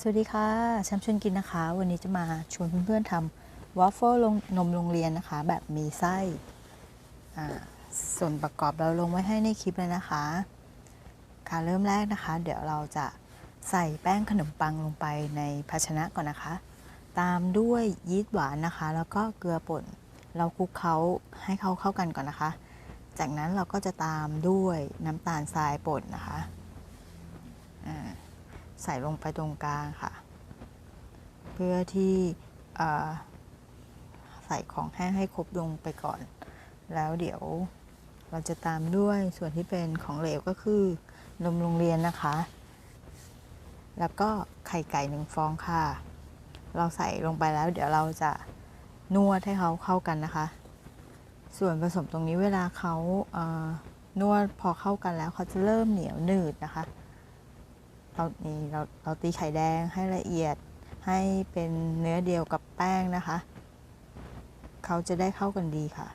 สวัสดีค่ะแชมชวนกินนะคะ วันนี้จะมาชวนเพื่อนๆทำวอฟเฟิลลงนมโรงเรียนนะคะ แบบมีไส้ส่วนประกอบเราลงไว้ให้ในคลิปเลยนะคะค่ะเริ่มแรกนะคะ เดี๋ยวเราจะใส่แป้งขนมปังลงไปในภาชนะก่อนนะคะ ตามด้วยยีสต์หวานนะคะ แล้วก็เกลือป่น เราคลุกเคล้าให้เขาเข้ากันก่อนนะคะ จากนั้นเราก็จะตามด้วยน้ำตาลทรายป่นนะคะอ่า ใส่ลงไปตรงกลางค่ะ เพื่อที่ใส่ของแห้งให้ครบลงไปก่อน แล้วเดี๋ยวเราจะตามด้วยส่วนที่เป็นของเหลวก็คือนมโรงเรียนนะคะ แล้วก็ไข่ไก่หนึ่งฟองค่ะ เราใส่ลงไปแล้วเดี๋ยวเราจะนวดให้เขาเข้ากันนะคะ ส่วนผสมตรงนี้เวลาเขาเนวดพอเข้ากันแล้วเขาจะเริ่มเหนียวหนืดนะคะ เรานี่เราเราตีไข่แดงให้ละเอียด ให้เป็นเนื้อเดียวกับแป้งนะคะ เขาจะได้เข้ากันดีค่ะ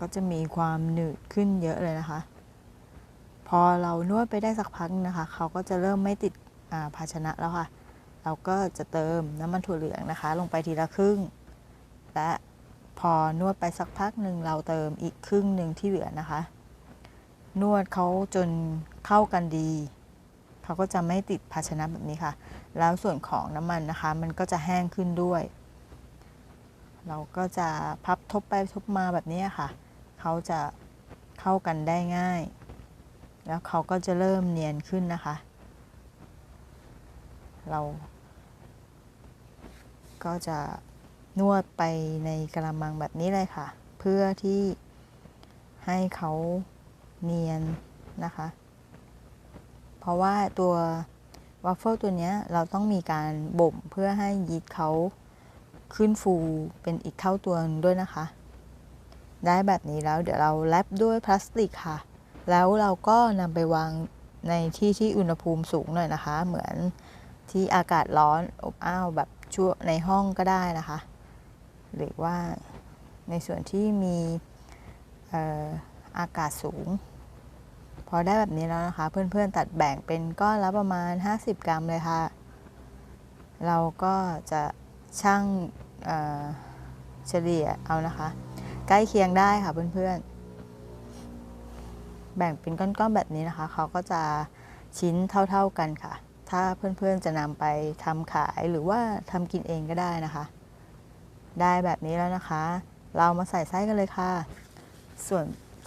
ก็จะมีความหนืดขึ้นเยอะเลยนะคะ พอเรานวดไปได้สักพักนะคะ เขาก็จะเริ่มไม่ติดาภาชนะแล้วค่ะ เราก็จะเติมน้ำมันถั่วเหลืองนะคะ ลงไปทีละครึ่ง และพอนวดไปสักพักหนึ่งเราเติมอีกครึ่งหนึ่งที่เหลือนะคะ นวดเขาจนเข้ากันดี เขาก็จะไม่ติดภาชนะแบบนี้ค่ะ แล้วส่วนของน้ำมันนะคะ มันก็จะแห้งขึ้นด้วย เราก็จะพับทบไปทบมาแบบนี้ค่ะ เขาจะเข้ากันได้ง่าย แล้วเขาก็จะเริ่มเนียนขึ้นนะคะ เรา ก็จะนวดไปในกระมังแบบนี้เลยค่ะ เพื่อที่ให้เขาเนียนนะคะ เพราะว่าตัววัฟเฟิลตัวนี้เราต้องมีการบ่มเพื่อให้ยีสต์เขาขึ้นฟูเป็นอีกเท่าตัวหนึงด้วยนะคะ ได้แบบนี้แล้วเดี๋ยวเราแรปด้วยพลาสติกค่ะ แล้วเราก็นำไปวางในที่ที่อุณหภูมิสูงหน่อยนะคะ เหมือนที่อากาศร้อนอบอ้าวแบบชั่วในห้องก็ได้นะคะ หรือว่าในส่วนที่มีอออากาศสูง พอได้แบบนี้แล้วนะคะ เพื่อนๆตัดแบ่งเป็นก้อนละประมาณ 50 กรัมเลยค่ะ เราก็จะชั่งเอ่อเฉลี่ยเอานะคะ ใกล้เคียงได้ค่ะเพื่อนๆ แบ่งเป็นก้อนๆแบบนี้นะคะ เขาก็จะชิ้นเท่าๆกันค่ะ ถ้าเพื่อนๆจะนำไปทำขายหรือว่าทำกินเองก็ได้นะคะ ได้แบบนี้แล้วนะคะ เรามาใส่ไส้กันเลยค่ะ ส่วน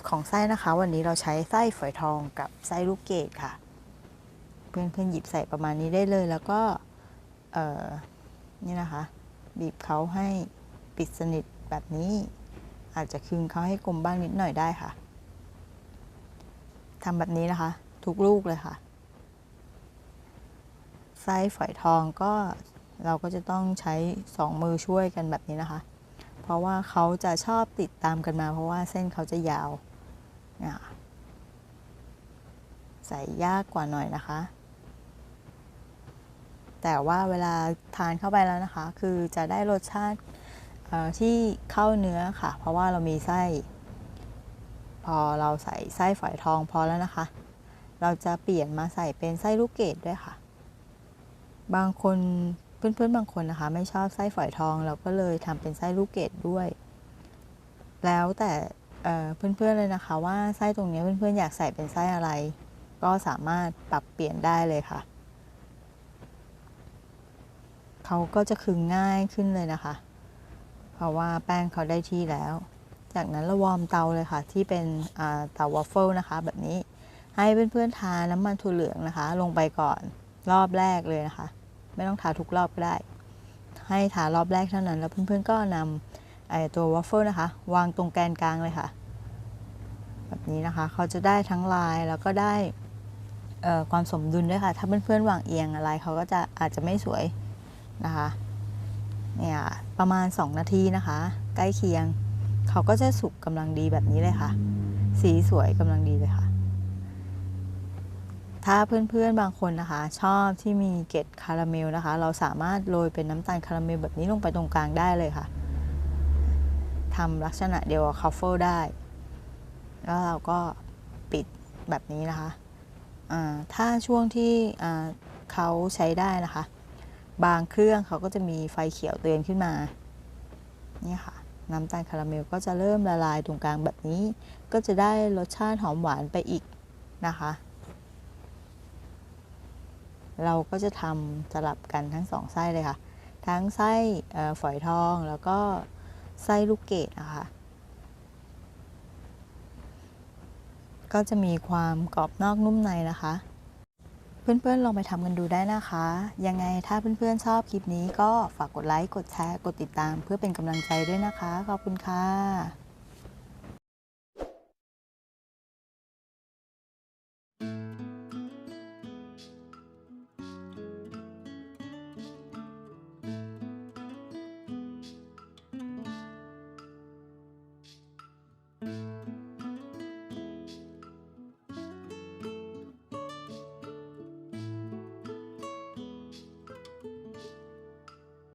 ของไส้นะคะ วันนี้เราใช้ไส้ฝอยทองกับไส้ลูกเกดค่ะ เพื่อนๆหยิบใส่ประมาณนี้ได้เลยแล้วก็เออนี่นะคะ บีบเขาให้ปิดสนิทแบบนี้ อาจจะคึงเขาให้กลมบ้างนิดหน่อยได้ค่ะทำแบบนี้นะคะ ทุกลูกเลยค่ะ ไส้ฝอยทองก็เราก็จะต้องใช้สองมือช่วยกันแบบนี้นะคะ เพราะว่าเขาจะชอบติดตามกันมา เพราะว่าเส้นเขาจะยาว ใส่ยากกว่าหน่อยนะคะ แต่ว่าเวลาทานเข้าไปแล้วนะคะ คือจะได้รสชาติที่เข้าเนื้อค่ะ เพราะว่าเรามีไส้ พอเราใส่ไส้ฝอยทองพอแล้วนะคะ เราจะเปลี่ยนมาใส่เป็นไส้ลูกเกดด้วยค่ะ บางคนเพื่อนๆบางคนนะคะ ไม่ชอบไส้ฝอยทองเราก็เลยทำเป็นไส้ลูกเกดด้วย แล้วแต่ เเพื่อนๆเลยนะคะ ว่าไส้ตรงนี้เพื่อนๆอยากใส่เป็นไส้อะไร ก็สามารถปรับเปลี่ยนได้เลยค่ะเขาก็จะคึงง่ายขึ้นเลยนะคะ เพราะว่าแป้งเขาได้ที่แล้ว จากนั้นเราวอร์มเตาเลยค่ะ ที่เป็นเตาวอฟเฟิลนะคะ แบบนี้ให้เพื่อนๆทาน้ำมันถั่วเหลืองนะคะ ลงไปก่อนรอบแรกเลยนะคะ ไม่ต้องทาทุกรอบก็ได้ ให้ทารอบแรกเท่านั้น แล้วเพื่อนๆก็นำไอตัววอฟเฟิลนะคะ วางตรงแกนกลางเลยค่ะ แบบนี้นะคะ เขาจะได้ทั้งลายแล้วก็ได้ความสมดุลด้วยค่ะ ถ้าเพื่อนๆวางเอียงอะไรเขาก็จะอาจจะไม่สวยนะคะ เนี่ยประมาณ 2 นาทีนะคะ ใกล้เคียง เขาก็จะสุกกำลังดีแบบนี้เลยค่ะ สีสวยกำลังดีเลยค่ะ ถ้าเพื่อนๆบางคนนะคะ ชอบที่มีเกล็ดคาราเมลนะคะ เราสามารถโรยเป็นน้ำตาลคาราเมลแบบนี้ลงไปตรงกลางได้เลยค่ะทำลักษณะเดียวกับคัฟเฟิลได้ แล้วเราก็ปิดแบบนี้นะคะถ้าช่วงที่เขาใช้ได้นะคะ บางเครื่องเขาก็จะมีไฟเขียวเตือนขึ้นมานี่ค่ะน้ำตาลคาราเมลก็จะเริ่มละลายตรงกลางแบบนี้ ก็จะได้รสชาติหอมหวานไปอีกนะคะ เราก็จะทำสลับกันทั้งสองไส้เลยค่ะ ทั้งไส้ฝอยทองแล้วก็ไส้ลูกเกดนะคะ ก็จะมีความกรอบนอกนุ่มในนะคะ เพื่อนๆลองไปทำกันดูได้นะคะ ยังไงถ้าเพื่อนๆชอบคลิปนี้ก็ฝากกดไลค์กดแชร์กดติดตาม เพื่อเป็นกำลังใจด้วยนะคะ ขอบคุณค่ะ